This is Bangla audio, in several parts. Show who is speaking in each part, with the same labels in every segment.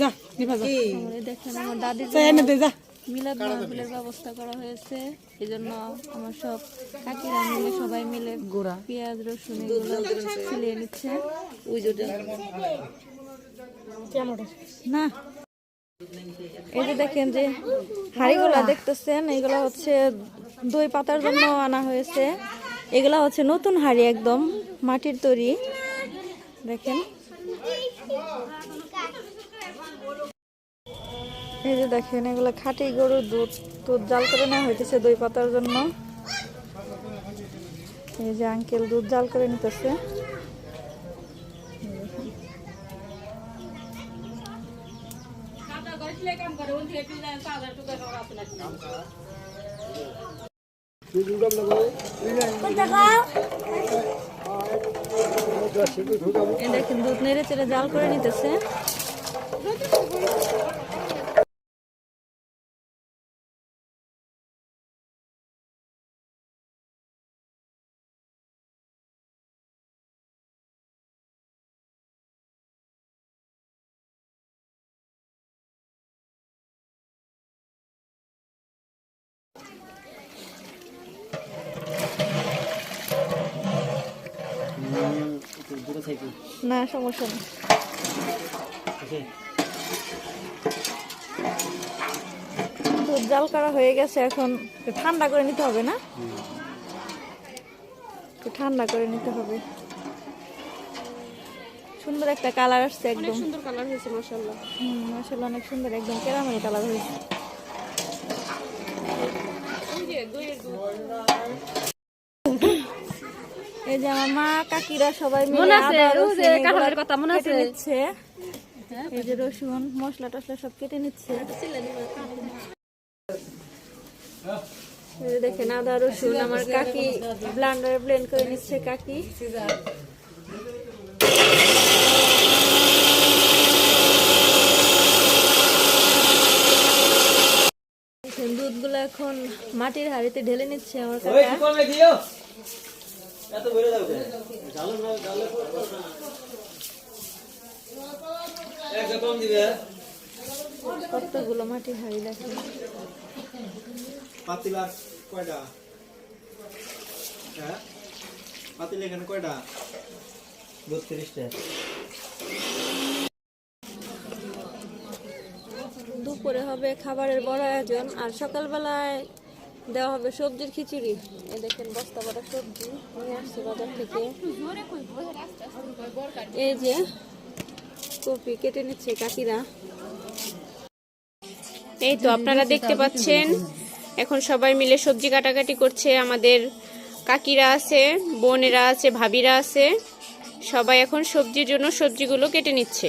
Speaker 1: যা নিভা যা।
Speaker 2: দেখেন আমার দাদির
Speaker 1: এনে দে যা।
Speaker 2: মিলাদ মাহফিলের ব্যবস্থা করা হয়েছে। এই জন্য আমার সব কাকিরা মিলে সবাই মিলে
Speaker 1: গোড়া।
Speaker 2: পেঁয়াজ রসুন এগুলো ছিলিয়ে নিচ্ছে। না। এই যে দেখেন যে হাড়িগুলা দেখতেছেন এগুলা হচ্ছে দই পাতার জন্য আনা হয়েছে। এগুলা হচ্ছে নতুন হাড়ি একদম মাটির তৈরি। দেখেন। এই যে দেখেন, এগুলো খাঁটি গরুর দুধ দুধ জাল করে নেওয়া হইতেছে দই পাতার জন্য। এই যে আঙ্কেল দুধ জাল করে নিতেছে। দেখেন, দুধ নেড়ে চেড়ে জাল করে নিতেছে। না সমস্যা নেই। দুধ জাল করা হয়ে গেছে এখন ঠান্ডা করে নিতে হবে না? ঠান্ডা করে নিতে হবে। সুন্দর একটা কালার আসছে একদম।
Speaker 1: সুন্দর কালার হয়েছে মাশাআল্লাহ।
Speaker 2: হুম মাসাল্লাহ অনেক সুন্দর একদম কেরামরি কালার হয়েছে। এই যে আমার মা কাকিরা সবাই রসুন
Speaker 1: কথা মনে
Speaker 2: কেটে নিচ্ছে। এই যে রসুন মশলা টসলা সব কেটে নিচ্ছে। দেখেন আদা রসুন আমার কাকি ব্লান্ডারে ব্লেন্ড করে নিচ্ছে কাকি। দুধগুলো এখন মাটির হাড়িতে ঢেলে নিচ্ছে আমার কাকা।
Speaker 3: এত বেড়ে যাবে জালো না জালো এক কম দিবে।
Speaker 2: কতগুলো মাটির হাড়ি
Speaker 3: পাতিলা কয়টা? হ্যাঁ? পাতিলা এখানে কয়টা? বত্রিশটা।
Speaker 2: দুপুরে হবে খাবারের বড় আয়োজন আর সকালবেলায় দেওয়া হবে সবজির খিচুড়ি। এই দেখেন বস্তা বড় সবজি, নিয়ে আসছে বাজার থেকে। এই যে কপি কেটে নিচ্ছে কাকিরা।
Speaker 4: এই তো আপনারা দেখতে পাচ্ছেন, এখন সবাই মিলে সবজি কাটাকাটি করছে। আমাদের কাকিরা আছে, বোনেরা আছে, ভাবিরা আছে। সবাই এখন সবজির জন্য সবজিগুলো কেটে নিচ্ছে।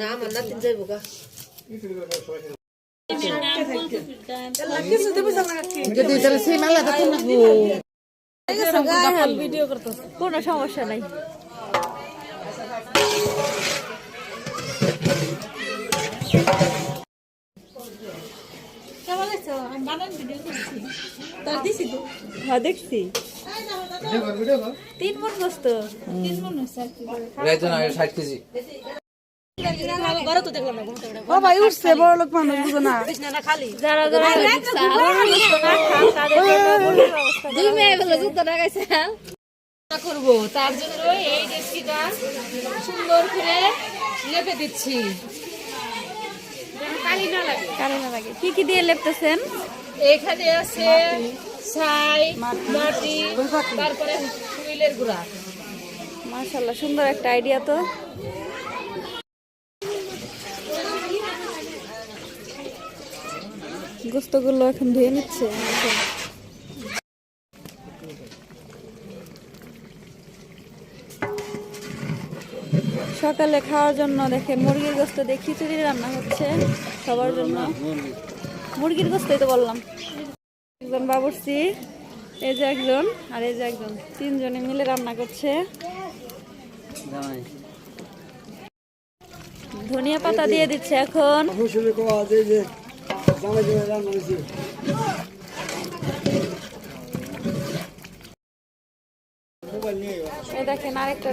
Speaker 1: না
Speaker 2: ভিডিও করতেছে কোনো সমস্যা নাই। হ্যাঁ দেখছি। তিন মন বস্ত
Speaker 1: ও ভাই উঠছে বড় লোক মানুষ বুঝো না।
Speaker 2: যারা যারা গরুর গোশত না খান তাদের জন্য গরুর ব্যবস্থা করা হয়েছে।
Speaker 5: করব তার জন্য এই ডেস্কিটা সুন্দর করে লেপে দিচ্ছি। কালি না লাগে।
Speaker 2: কারে না লাগে। কি কি দিয়ে লেপতেছেন?
Speaker 5: এখানে আছে ছাই মাটি তারপরে হুইলের গুঁড়া।
Speaker 2: মাশাল্লাহ সুন্দর একটা আইডিয়া তো। গোস্তগুলো এখন ধুয়ে নিচ্ছে। সকালে খাওয়ার জন্য দেখেন মুরগির গোস্ত দিয়ে খিচুড়ি রান্না হচ্ছে সবার জন্য। মুরগির গোস্তই তো বললাম। একজন বাবুর্চি, এই যে একজন, আর এই যে একজন। তিনজনে মিলে রান্না করছে। ধনিয়া পাতা দিয়ে দিচ্ছে এখন। দেখেন আরেকটা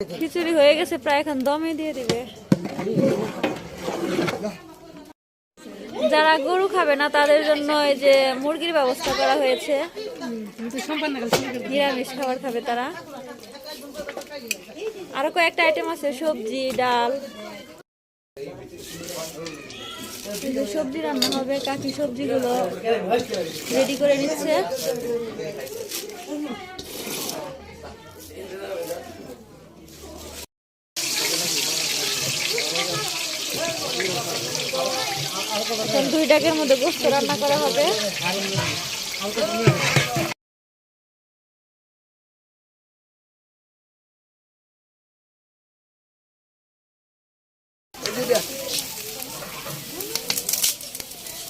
Speaker 2: খিচুড়ি হয়ে গেছে, প্রায় এখন দমে দিয়ে দিবে। যারা গরু খাবে না, তাদের জন্য এই যে মুরগির ব্যবস্থা করা হয়েছে। নিরামিষ খাবার খাবে তারা। আরও কয়েকটা আইটেম আছে, সবজি, ডাল। সবজি রান্না হবে, কাকি সবজিগুলো রেডি করে নিচ্ছে। দুই ডাকের মধ্যে গোস্ত রান্না করা হবে।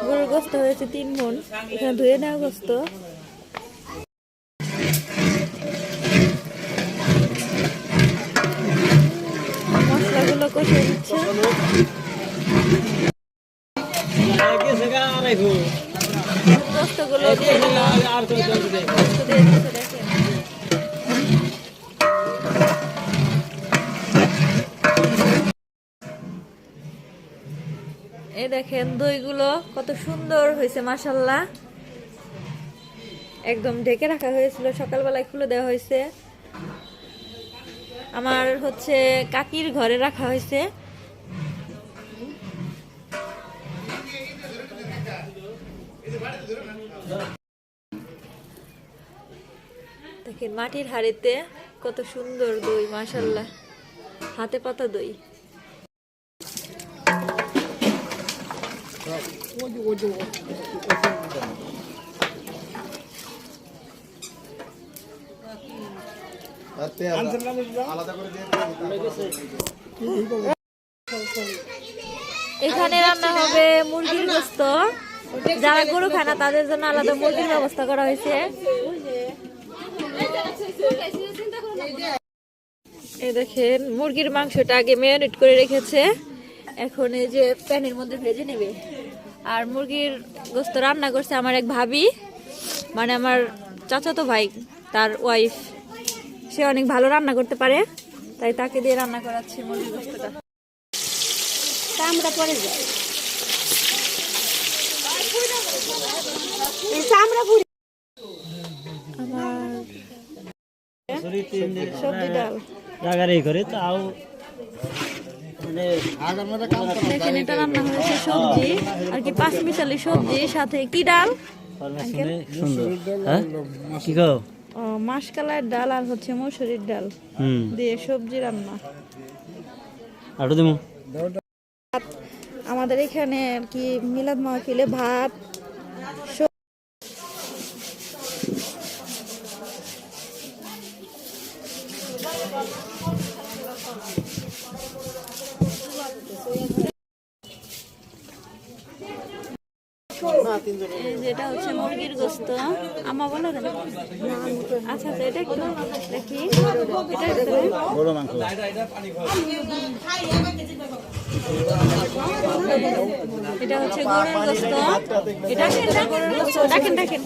Speaker 2: গরুর গোস্ত হয়েছে তিন মন এখানে ধুয়ে নেওয়া গোস্ত। মশলাগুলো কষে দিচ্ছে গোস্তগুলো দিয়ে দেখেন। এই দেখেন দইগুলো কত সুন্দর হয়েছে মাসাল্লাহ একদম ঢেকে রাখা হয়েছিল, সকালবেলায় খুলে দেওয়া হয়েছে। আমার হচ্ছে কাকির ঘরে রাখা হয়েছে। দেখেন মাটির হাড়িতে কত সুন্দর দই মাসাল্লাহ হাতে পাতা দই। এখানে রান্না হবে মুরগির গোস্ত। যারা গরু খায় না, তাদের জন্য আলাদা মুরগির ব্যবস্থা করা হয়েছে। এই দেখেন, মুরগির মাংসটা আগে ম্যারিনেট করে রেখেছে। এখন এই যে প্যানের মধ্যে ভেজে নেবে। আর মুরগির গোস্ত রান্না করছে আমার এক ভাবি মানে আমার চাচাতো ভাই তার ওয়াইফ সে অনেক ভালো রান্না করতে পারে তাই তাকে দিয়ে রান্না করাচ্ছি মুরগির গোস্তটা।
Speaker 1: চামড়া পরে যায় এই চামড়া পুড়ে
Speaker 2: আমার সবজি ডাল।
Speaker 3: জাগারে করে তাও
Speaker 2: দেখেন এটা রান্না হয়েছে সবজি আর কি পাঁচ মিশালি সবজি সাথে কি ডাল?
Speaker 3: হ্যাঁ? কি
Speaker 2: ও মাসকালার ডাল আর হচ্ছে মসুরির ডাল।
Speaker 3: হুম।
Speaker 2: দিয়ে সবজি রান্না।
Speaker 3: আরও দেবো
Speaker 2: আমাদের এখানে আর কি মিলাদ মাহফিলে ভাত মুরগির গোস্ত। আমা বলো কেন? আচ্ছা আচ্ছা এটা একটু দেখি। এটা একটু
Speaker 3: বড় মাংস।
Speaker 2: এটা হচ্ছে গরুর গোস্ত। এটা গরুর গোস্ত দেখেন দেখেন